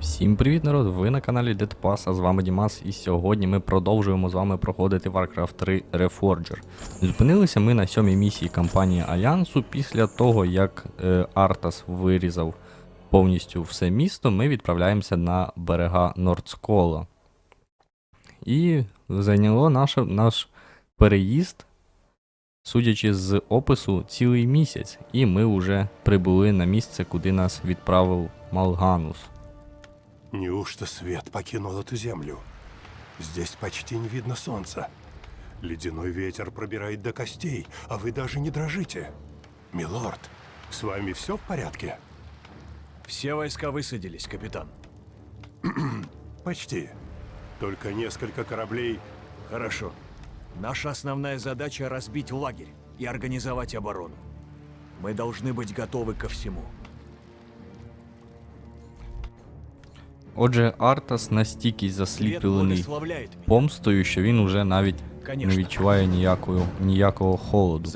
Всім привіт, народ! Ви на каналі Deadpass, а з вами Дімас, і сьогодні ми продовжуємо з вами проходити Warcraft 3 Reforger. Зупинилися ми на сьомій місії кампанії Альянсу. Після того, як е, Артас вирізав повністю все місто, ми відправляємося на берега Нордскола. І зайняло наше, наш переїзд, судячи з опису, цілий місяць, і ми вже прибули на місце, куди нас відправив Малганус. Неужто свет покинул эту землю? Здесь почти не видно солнца. Ледяной ветер пробирает до костей, а вы даже не дрожите. Милорд, с вами все в порядке? Все войска высадились, капитан. Почти. Только несколько кораблей... Хорошо. Наша основная задача разбить лагерь и организовать оборону. Мы должны быть готовы ко всему. Отже, Артас настільки засліплений помстою, що він уже навіть не відчуває ніякого, ніякого холоду.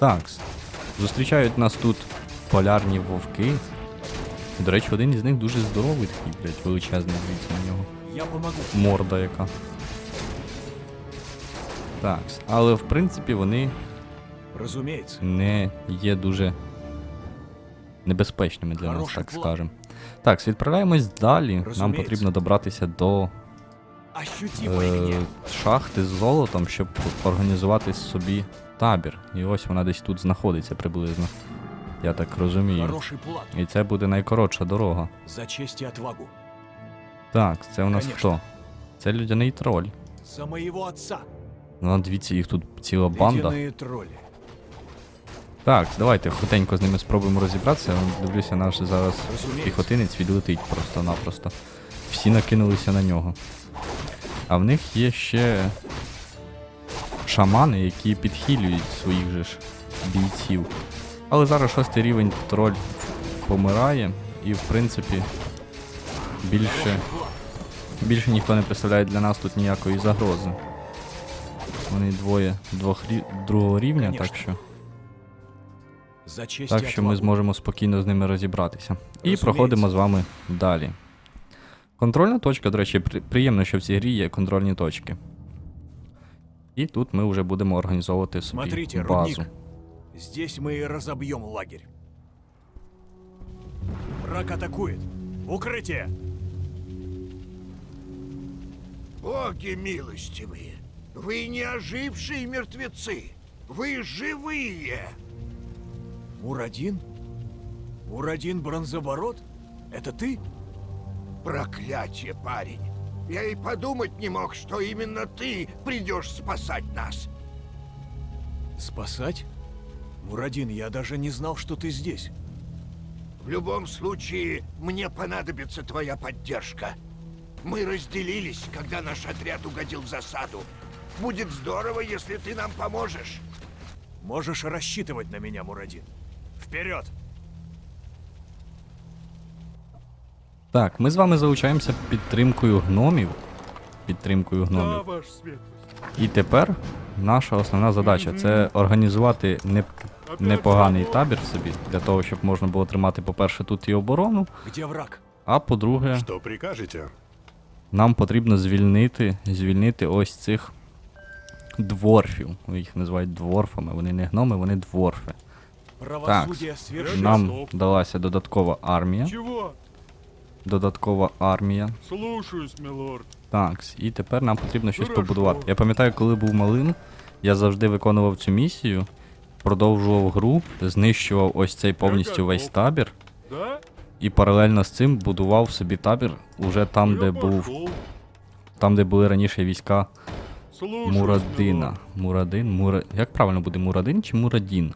Так, зустрічають нас тут полярні вовки. До речі, один із них дуже здоровий такий, блядь, величезний, дивіться на нього. Я помогу. Морда яка. Так, але в принципі вони Разумеется. не є дуже небезпечними для нас, так план. скажем. Так, відправляємось далі. Нам потрібно добратися до е, шахти з золотом, щоб організувати собі табір. І ось вона десь тут знаходиться приблизно. Я так розумію. І це буде найкоротша дорога. За честь и отвагу. Так, це у нас Конечно. хто? Це людяний троль. За моего отца. Ну, дивіться, їх тут ціла банда. Ледяные тролли. Так, давайте хутенько з ними спробуємо розібратися. Дивлюся, наш зараз піхотинець відлетить просто-напросто. Всі накинулися на нього. А в них є ще шамани, які підхилюють своїх же ж бійців. Але зараз шостий рівень троль помирає, і в принципі більше, більше ніхто не представляє для нас тут ніякої загрози. Вони двоє двох другого рівня, так що. За честь Так и що ми отвагу. зможемо спокійно з ними розібратися. І Розуміється. проходимо з вами далі. Контрольна точка, до речі, при- приємно, що в цій грі є контрольні точки. І тут ми вже будемо організовувати собі Смотрите, базу. рудник. Здесь мы и разобьем лагерь. Враг атакует. В укрытие! Боги милостивые, вы не ожившие мертвецы, вы живые. Мурадин? Мурадин Бронзоборот? Это ты? Проклятие, парень. Я и подумать не мог, что именно ты придешь спасать нас. Спасать? Мурадин, я даже не знал, что ты здесь. В любом случае, мне понадобится твоя поддержка. Мы разделились, когда наш отряд угодил в засаду. Будет здорово, если ты нам поможешь. Можешь рассчитывать на меня, Мурадин. Вперед! Так, ми з вами залучаємося підтримкою гномів. Підтримкою гномів. І тепер наша основна задача це організувати не, непоганий табір собі, для того, щоб можна було тримати, по-перше, тут і оборону, Где враг? а по-друге, Что прикажете? нам потрібно звільнити, звільнити ось цих дворфів. Їх називають дворфами. Вони не гноми, вони дворфи. Свершилось. Нам далася додаткова армія. Чего? Додаткова армія. Слушаюсь, милорд. Так, і тепер нам потрібно щось Хорошо. побудувати. Я пам'ятаю, коли був малим, я завжди виконував цю місію, продовжував гру, знищував ось цей повністю весь табір, Да? і паралельно з цим будував собі табір уже там, де був, там, де були раніше війська Слушаюсь, Мурадина. Мурадин, Мура... Як правильно буде Мурадин чи Мурадін?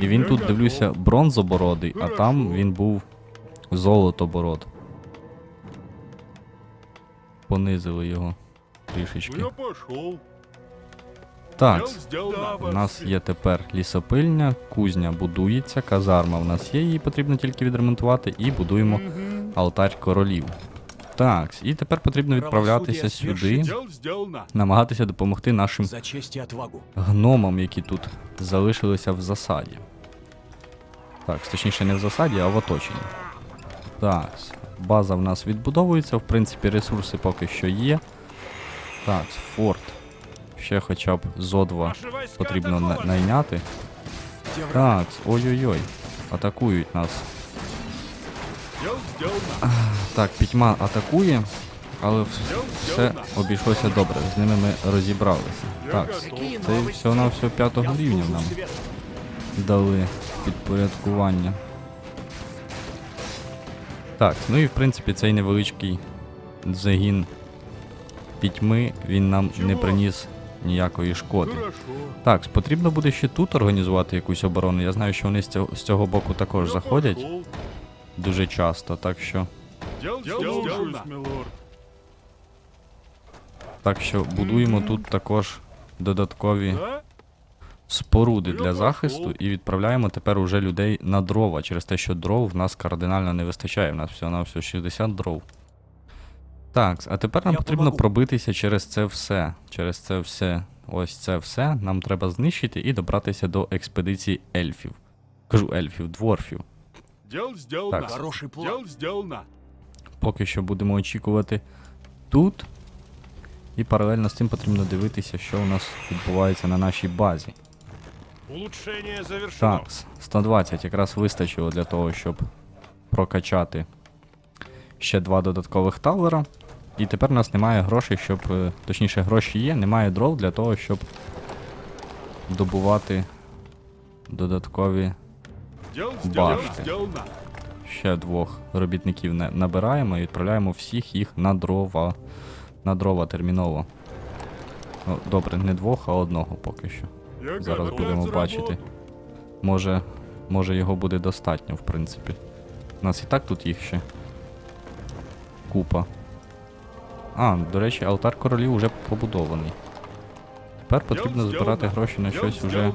І він тут дивлюся бронзобородий, а там він був золотобород. Понизили його трішечки. Так, у нас є тепер лісопильня, кузня будується, казарма у нас є, її потрібно тільки відремонтувати, і будуємо алтарь королів. Так, і тепер потрібно відправлятися сюди, намагатися допомогти нашим гномам, які тут залишилися в засаді. Так, точніше не в засаді, а в оточенні. Так, база в нас відбудовується, в принципі, ресурси поки що є. Так, форт. Ще хоча б зо 2 потрібно на- найняти. Так, ой-ой-ой. Атакують нас. Так, пітьма атакує, але все обійшлося добре. З ними ми розібралися. Так, це всього на всього п'ятого рівня нам дали підпорядкування. Так, ну і в принципі цей невеличкий загін пітьми він нам не приніс ніякої шкоди. Так, потрібно буде ще тут організувати якусь оборону. Я знаю, що вони з цього, боку також заходять дуже часто, так що, Милорд. так що будуємо тут також додаткові споруди для захисту і відправляємо тепер уже людей на дрова, через те, що дров в нас кардинально не вистачає. В нас всього на всього 60 дров. Так, а тепер нам Я потрібно помогу. пробитися через це все. Через це все. Ось це все нам треба знищити і добратися до експедиції ельфів. Кажу ельфів, дворфів. Сделано. Так. Хороший план. Дело сделано. Поки що будемо очікувати тут. І паралельно з цим потрібно дивитися, що у нас відбувається на нашій базі. Улучшение завершено. Так, 120 якраз вистачило для того, щоб прокачати ще два додаткових тавера. І тепер у нас немає грошей, щоб. е, Точніше, гроші є, немає дров для того, щоб добувати додаткові сделано. Ще двох робітників на- набираємо і відправляємо всіх їх на дрова. На дрова терміново. Ну, добре, не двох, а одного поки що. Зараз будемо бачити. Може, може його буде достатньо, в принципі. У нас і так тут їх ще. Купа. А, до речі, алтар королів уже побудований. Тепер потрібно збирати гроші на щось уже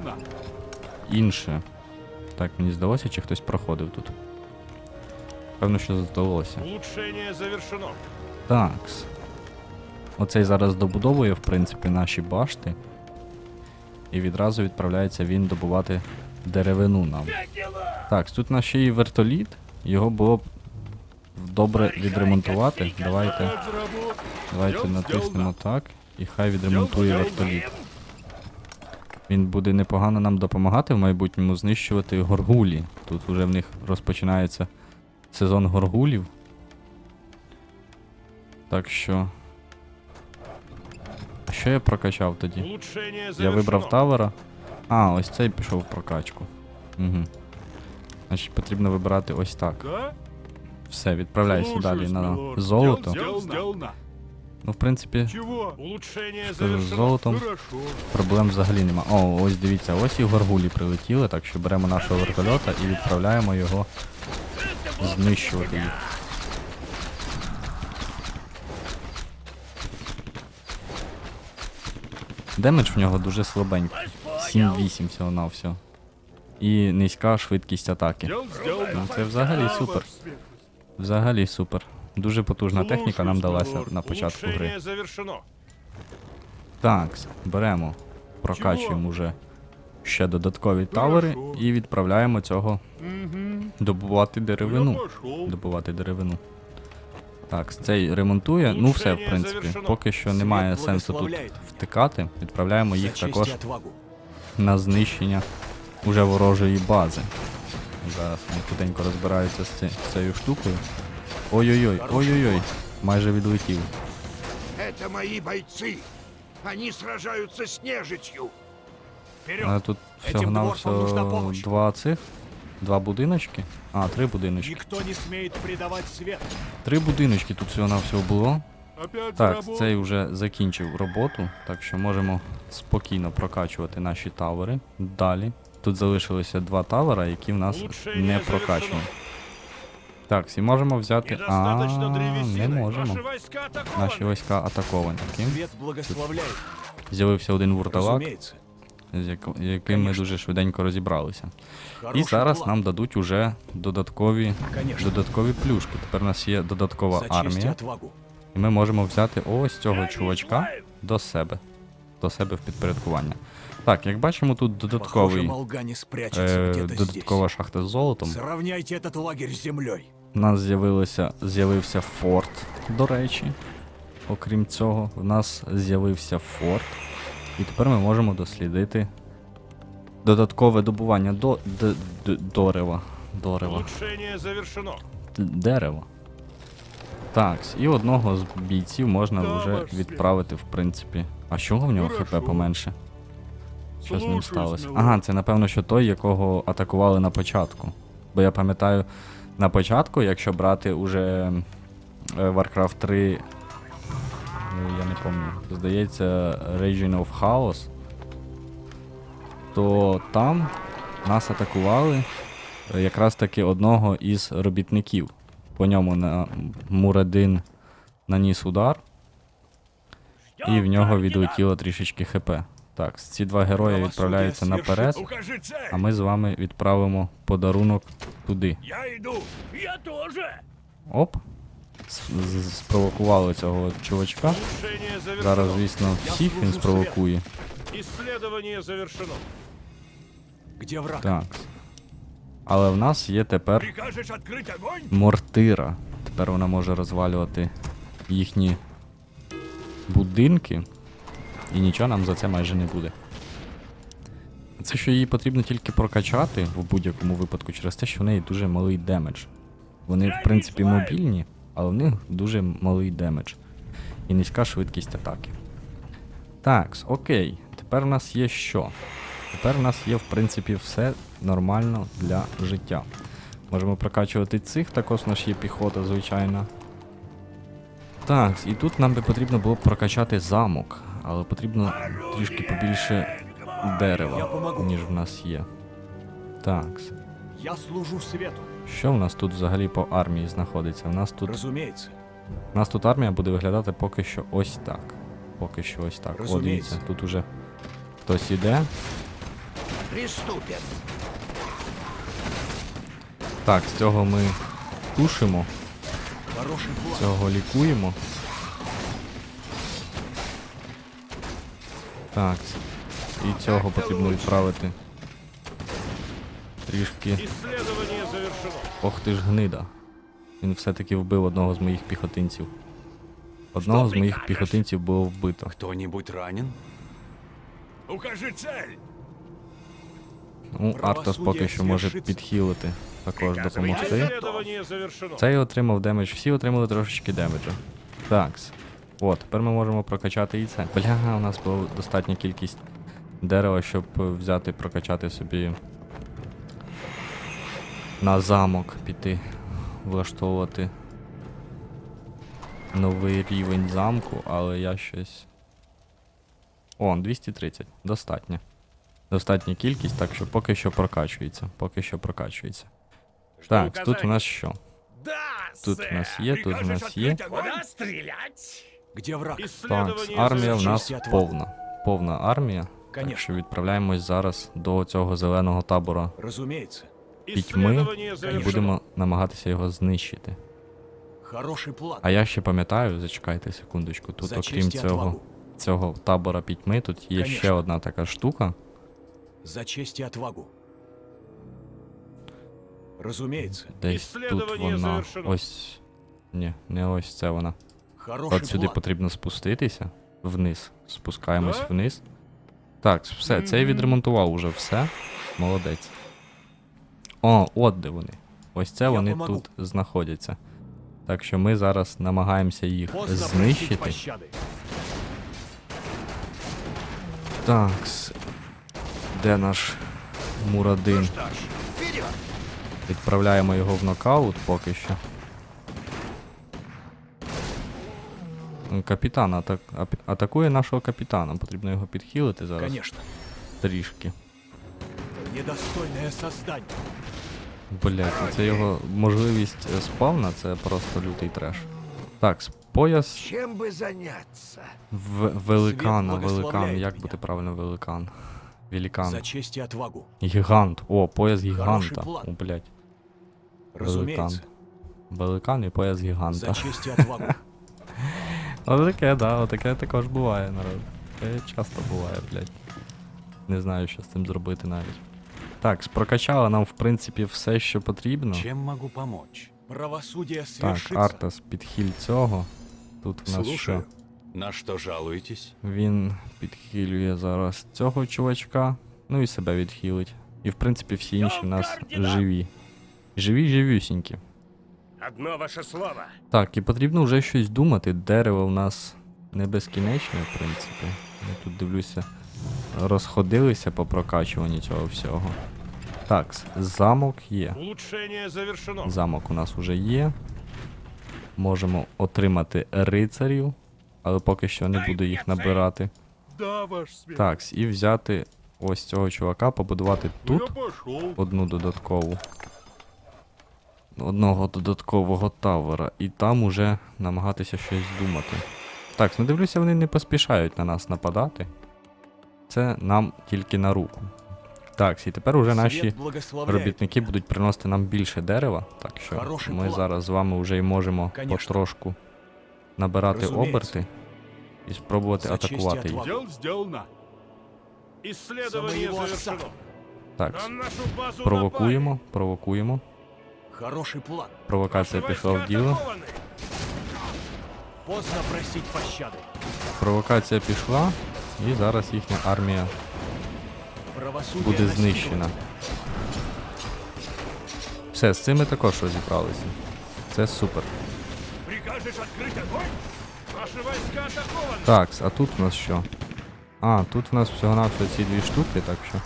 інше. Так, мені здалося, чи хтось проходив тут. Певно, що здалося. Улучшение завершено. Такс. Оцей зараз добудовує, в принципі, наші башти. І відразу відправляється він добувати деревину нам. Так, тут у нас ще є вертоліт. Його було б добре відремонтувати. Давайте, давайте натиснемо так. І хай відремонтує вертоліт. Він буде непогано нам допомагати в майбутньому знищувати горгулі. Тут вже в них розпочинається сезон горгулів. Так що. А Що я прокачав тоді? Я вибрав тавера. А, ось цей пішов в прокачку. Угу. Значить, потрібно вибирати ось так. Все, відправляйся далі на золото. Ну, в принципі, с завершено. золотом? Проблем взагалі нема. О, ось дивіться, ось і горгулі прилетіли, так що беремо нашого вертольота і відправляємо його знищувати їх. Демедж в нього дуже слабенький. 7-8 всього на всього. І низька швидкість атаки. Ну, це взагалі супер. Взагалі супер. Дуже потужна техніка нам далася на початку гри. Так, беремо, прокачуємо вже ще додаткові тавери і відправляємо цього добувати деревину. Добувати деревину. Так, цей ремонтує. Ну все, в принципі. Поки що немає сенсу тут втикати. Відправляємо їх також на знищення уже ворожої бази. Зараз вони худенько розбираються з, з цією штукою. Ой-ой-ой, ой-ой-ой, майже відлетів. Это мои бойцы. Они сражаются с нежитью. Вперед! Але тут Этим всього на дворфам нужна помощь. два цих. Два будиночки. А, три будиночки. Никто не смеет предавать свет. Три будиночки тут всього на всього було. Опять Так, заработал. цей вже закінчив роботу, так що можемо спокійно прокачувати наші тавери. Далі. Тут залишилося два тавера, які в нас Улучшення не завершено. прокачані. Так, всі можемо взяти. А, Недостаточно древесины. не можемо. Наши войска атакованы. Наші війська атаковані. Таким. Свет благословляет. З'явився один вурдалак, Разумеется. з яким ми дуже швиденько розібралися. І зараз нам дадуть уже додаткові, додаткові плюшки. Тепер у нас є додаткова армія, і ми можемо взяти ось цього чувачка до себе. До себе в підпорядкування. Так, як бачимо, тут додатковий, е, додаткова здесь. шахта з золотом. У нас з'явилося, з'явився форт, до речі. Окрім цього, в нас з'явився форт. І тепер ми можемо дослідити додаткове добування до, д, д, дорева. Дорева. Завершено. Д- дерева. Так, і одного з бійців можна вже відправити, в принципі. А чого в нього хп поменше? Що з ним сталося? Ага, це напевно, що той, якого атакували на початку. Бо я пам'ятаю, на початку, якщо брати уже е, Warcraft 3. Ну, Я не пам'ятаю. Здається, Region of Chaos. То там нас атакували е, якраз таки одного із робітників. По ньому на Мурадин наніс удар, і в нього відлетіло трішечки хп. Так, ці два герої відправляються наперед, а ми з вами відправимо подарунок туди. Я иду! Я тоже! Оп. Спровокували цього чувачка. Зараз, звісно, всіх він спровокує. Исследование завершено. Где враг? Так. Але в нас є тепер мортира. Тепер вона може розвалювати їхні будинки. І нічого нам за це майже не буде. Це що її потрібно тільки прокачати в будь-якому випадку через те, що в неї дуже малий демедж. Вони, в принципі, мобільні, але в них дуже малий демедж. І низька швидкість атаки. Так, окей. Тепер в нас є що? Тепер в нас є, в принципі, все нормально для життя. Можемо прокачувати цих, також у нас є піхота, звичайно. Так, і тут нам би потрібно було прокачати замок, але потрібно трішки побільше дерева, ніж в нас є. Так, Я служу свету. Що в нас тут взагалі по армії знаходиться? У нас тут, Разумеется. у нас тут армія буде виглядати поки що ось так. Поки що ось так. О, дивіться, тут уже хтось іде. Приступим. Так, з цього ми тушимо, цього лікуємо. Так, і цього потрібно відправити. Трішки. Ох ти ж гнида. Він все-таки вбив одного з моїх піхотинців. Одного з моїх піхотинців було вбито. Кто-нибудь ранен? Укажи цель! Ну, Артас поки що може підхилити, також допомогти. Цей отримав демедж, всі отримали трошечки демеджу. Такс. О, тепер ми можемо прокачати і це. Бля, у нас була достатня кількість дерева, щоб взяти, прокачати собі на замок піти, влаштовувати новий рівень замку, але я щось. О, 230. Достатньо. Достатня кількість, так що поки що прокачується. Поки що прокачується. Так, тут у нас що? Да, Тут у нас є, тут у нас є. Где враг? Так, армія в нас повна. Повна армія. Так що відправляємось зараз до цього зеленого табора Разумеется. Пітьми і будемо намагатися його знищити. Хороший план. А я ще пам'ятаю, зачекайте секундочку, тут За окрім цього, цього табора пітьми, тут є ще одна така штука. За честь и отвагу. Разумеется. Десь тут вона. завершено. Ось. Ні, не ось це вона. Хороший От сюди план. потрібно спуститися вниз. Спускаємось Да? вниз. Так, все, це я відремонтував уже все. Молодець. О, от де вони. Ось це Я вони помогу. тут знаходяться. Так що ми зараз намагаємося їх Поздно просить знищити. пощады. Так. Де наш Мурадин? Что ж, вперед! Відправляємо його в нокаут поки що. Ну, Капітан атак... ап- атакує нашого капітана. Потрібно його підхилити зараз Конечно. трішки. Недостойное создание. Блять, це його можливість е, спавна, це просто лютий треш. Так, пояс Чем бы заняться? в великана, великан. Як буде правильно великан? Великан. За честь и отвагу. Гігант. О, пояс гіганта. О, блять. Разумеется. Великан і пояс гіганта. За честь и отвагу. Отаке, да, отаке також буває, народ. Часто буває, блядь. Не знаю, що з цим зробити навіть. Так, прокачала нам, в принципі, все, що потрібно. Чем могу помочь? Правосудие Так. Артас, підхиль цього. Тут в нас Слушаю. що? На что жалуетесь? Він підхилює зараз цього чувачка, ну і себе відхилить. І в принципі всі інші в нас живі. Живі, живюсінькі. Одно ваше слово. Так, і потрібно вже щось думати. Дерево в нас не безкінечне, в принципі. Я тут дивлюся, розходилися по прокачуванню цього всього. Так, замок є. Завершено. Замок у нас уже є. Можемо отримати рицарів, але поки що не буду їх набирати. Так, і взяти ось цього чувака, побудувати тут одну додаткову. Одного додаткового тавера, і там уже намагатися щось думати. Так, ну дивлюся, вони не поспішають на нас нападати. Це нам тільки на руку. Так, і тепер уже наші робітники будуть приносити нам більше дерева, так що Хороший ми план. зараз з вами вже й можемо Конечно. потрошку набирати оберти і спробувати За атакувати їх. Так, провокуємо, провокуємо. Хороший план. Провокація пішла в діло. Поздно просить пощады. Провокація пішла, і зараз їхня армія буде знищена. Все, з цим ми також розібралися. Це супер. Так, а тут у нас що? А, тут у нас всього-навсього ці дві штуки, так що.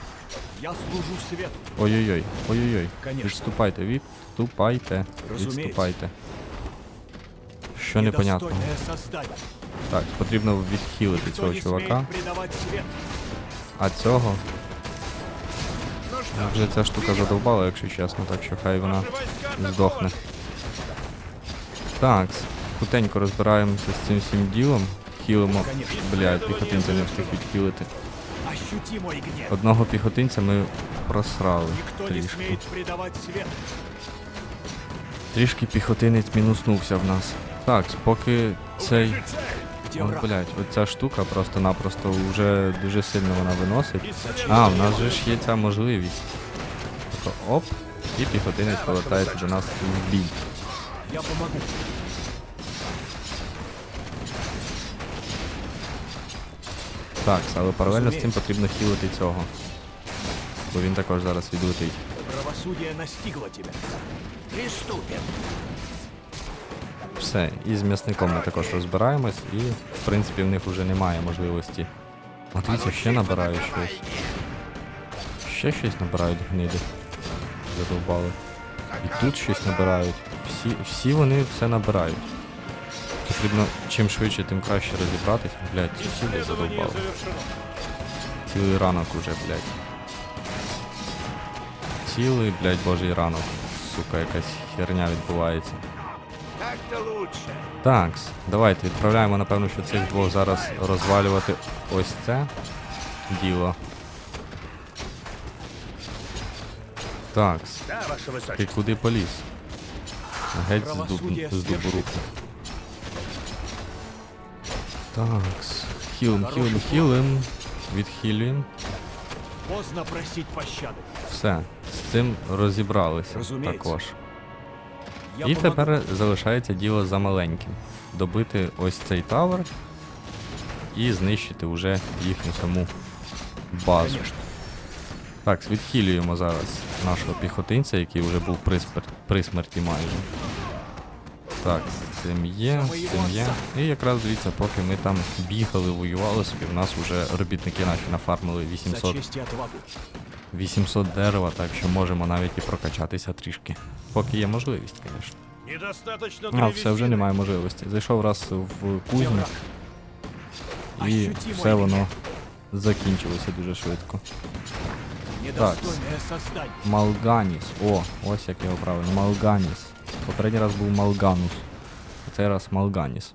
Я служу свету. Ой-ой-ой, ой-ой-ой. Відступайте, відступайте. Відступайте. Що непонятно. Так, потрібно відхилити цього чувака, а цього. Вже ця штука задовбала, якщо чесно, так що хай вона здохне. Так, хутенько розбираємося з цим всім ділом. Хілимо. Блядь, піхотинця не встиг відхилити. Одного піхотинця ми просрали трішки. Трішки піхотинець мінуснувся в нас. Так, поки цей. О, блядь, оця штука просто-напросто вже дуже сильно вона виносить. А, в нас же ж є ця можливість. Тобто, оп, і піхотинець повертається до нас в бій. Я помогу. Так, але паралельно з цим потрібно хілити цього. Бо він також зараз відлетить. Правосудие настигло тебя. Приступим. Все, і з м'ясником ми також розбираємось, і в принципі в них вже немає можливості. А дивіться, ще набирають щось. Ще щось набирають гниди. Задовбали. І тут щось набирають. Всі, всі вони все набирають. Потрібно чим швидше, тим краще розібратись. Сюди Исследование задовбали. Цілий ранок уже, блядь. Цілий, блядь, божий ранок. Сука, якась херня відбувається. Так-то лучше. Такс, давайте відправляємо, напевно, що цих двох зараз розвалювати ось це діло. Такс, ти куди поліз? Геть з, дуб, з дубу руку. Такс. Хілим, хілим, хілим. Відхилюємо. Поздно просить пощады. Все, з цим розібралися також. І тепер залишається діло за маленьким. Добити ось цей тавер і знищити вже їхню саму базу. Так, відхилюємо зараз нашого піхотинця, який вже був при, смер- при смерті майже. Так, з цим є, з цим є. І якраз дивіться, поки ми там бігали, воювали собі, в нас вже робітники наші нафармили 800, честь и отвагу. 800 дерева, так що можемо навіть і прокачатися трішки. Поки є можливість, звісно. А, все, вже немає можливості. Зайшов раз в кузню і все воно закінчилося дуже швидко. Создание. Малганіс. О, ось як його правильно. Малганіс. Попередній раз був Малганус. А цей раз Малганіс.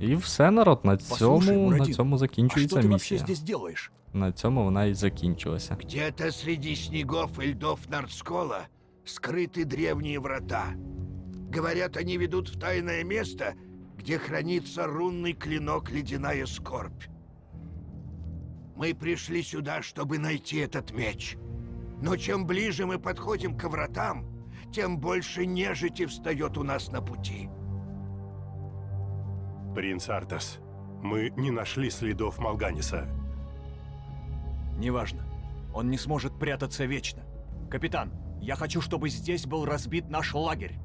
І все, народ, на цьому, на цьому закінчується місія. На цьому вона і закінчилася. Где-то среди снегов и льдов Нордскола скрыты древние врата. Говорят, они ведут в тайное место, где хранится рунный клинок Ледяная Скорбь. Мы пришли сюда, чтобы найти этот меч. Но чем ближе мы подходим к вратам, тем больше нежити встает у нас на пути. Принц Артас, мы не нашли следов Малганиса. Неважно. Он не сможет прятаться вечно. Капитан, я хочу, чтобы здесь был разбит наш лагерь.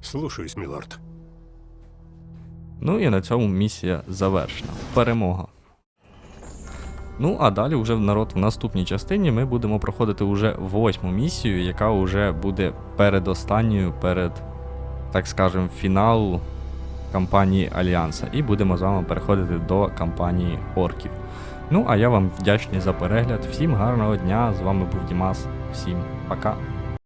Слушаюсь, милорд. Ну і на цьому місія завершена. Перемога. Ну, а далі вже в народ в наступній частині ми будемо проходити уже восьму місію, яка вже буде передостанньою, перед, так скажем, фіналу кампанії Альянса. І будемо з вами переходити до кампанії Орків. Ну, а я вам вдячний за перегляд. Всім гарного дня. З вами був Дімас. Всім пока.